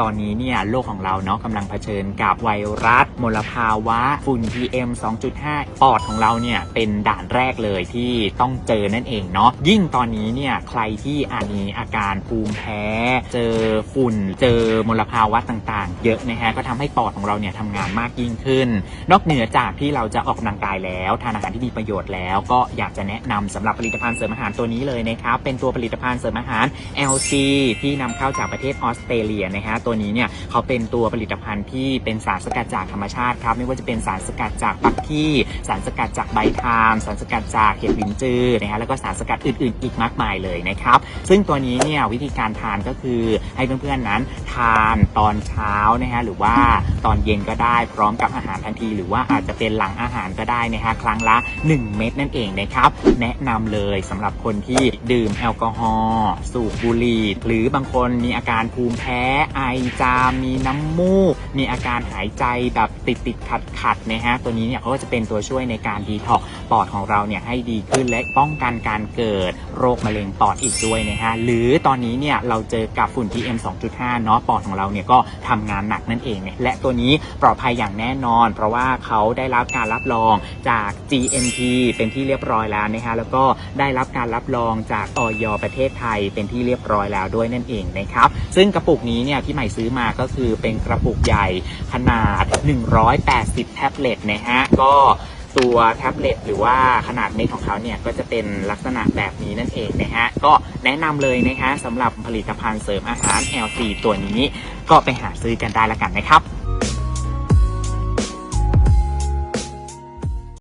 ตอนนี้เนี่ยโลกของเราเนาะกำลังเผชิญกับไวรัสมลภาวะ ฝุ่น PM 2.5 ปอดของเราเนี่ยเป็นด่านแรกเลยที่ต้องเจอนั่นเองเนาะยิ่งตอนนี้เนี่ยใครที่อาจมีอาการภูมิแพ้ เจอฝุ่น เจอมลภาวะต่างๆ เยอะนะฮะก็ทำให้ปอดของเราเนี่ยทำงานมากยิ่งขึ้น นอกเหนือจากที่เราจะออกกำลังกายแล้วทานอาหารที่มีประโยชน์แล้ว ก็อยากจะแนะนำสำหรับผลิตภัณฑ์เสริมอาหารตัวนี้เลยนะครับเป็นตัวผลิตภัณฑ์เสริมอาหาร LC ที่นำเข้าจากประเทศออสเตรเลียนะฮะตัวนี้เนี่ยเขาเป็นตัวผลิตภัณฑ์ที่เป็นสารสกัดจากธรรมชาติครับ ไม่ว่าจะเป็นสารสกัดจากปักกี้สารสกัดจากใบทามสารสกัดจากเห็ดลินจือนะฮะแล้วก็สารสกัดอื่นๆ อีกมากมายเลยนะครับ ซึ่งตัวนี้เนี่ยวิธีการทานก็คือให้เพื่อนๆนั้นทานตอนเช้านะฮะหรือว่าตอนเย็นก็ได้พร้อมกับอาหารทันที หรือว่าอาจจะเป็นหลังอาหารก็ได้นะฮะครั้งละ 1 เม็ดนั่นเองนะครับ แนะนำเลยสำหรับคนที่ดื่มแอลกอฮอล์สูบบุหรี่หรือบางคนมีอาการภูมิแพ้ไอจามมีน้ำมูก มีอาการหายใจแบบติดติดขัดขัดนะฮะตัวนี้เนี่ยเขาก็จะเป็นตัวช่วยในการดีท็อกปอดของเราเนี่ยให้ดีขึ้นและป้องกันการเกิดโรคมะเร็งปอดอีกด้วยนะฮะหรือตอนนี้เนี่ยเราเจอกับฝุ่น PM 2.5 เนาะปอดของเราเนี่ยก็ทำงานหนักนั่นเองเนี่ยและตัวนี้ปลอดภัยอย่างแน่นอน เพราะว่าเขาได้รับการรับรองจาก GMP เป็นที่เรียบร้อยแล้วนะฮะแล้วก็ได้รับการรับรองจากออยประเทศไทยเป็นที่เรียบร้อยแล้วด้วยนั่นเองนะครับซึ่งกระปุกนี้เนี่ยที่ใหม่ซื้อมาก็คือเป็นกระปุกใหญ่ขนาด 180 แท็บเล็ตนะฮะ ก็ตัวแท็บเล็ตหรือว่าขนาดเม็ดของเขาเนี่ยก็จะเป็นลักษณะแบบนี้นั่นเองนะฮะ ก็แนะนำเลยนะฮะสำหรับผลิตภัณฑ์เสริมอาหาร LC ตัวนี้ ก็ไปหาซื้อกันได้ละกันนะครับ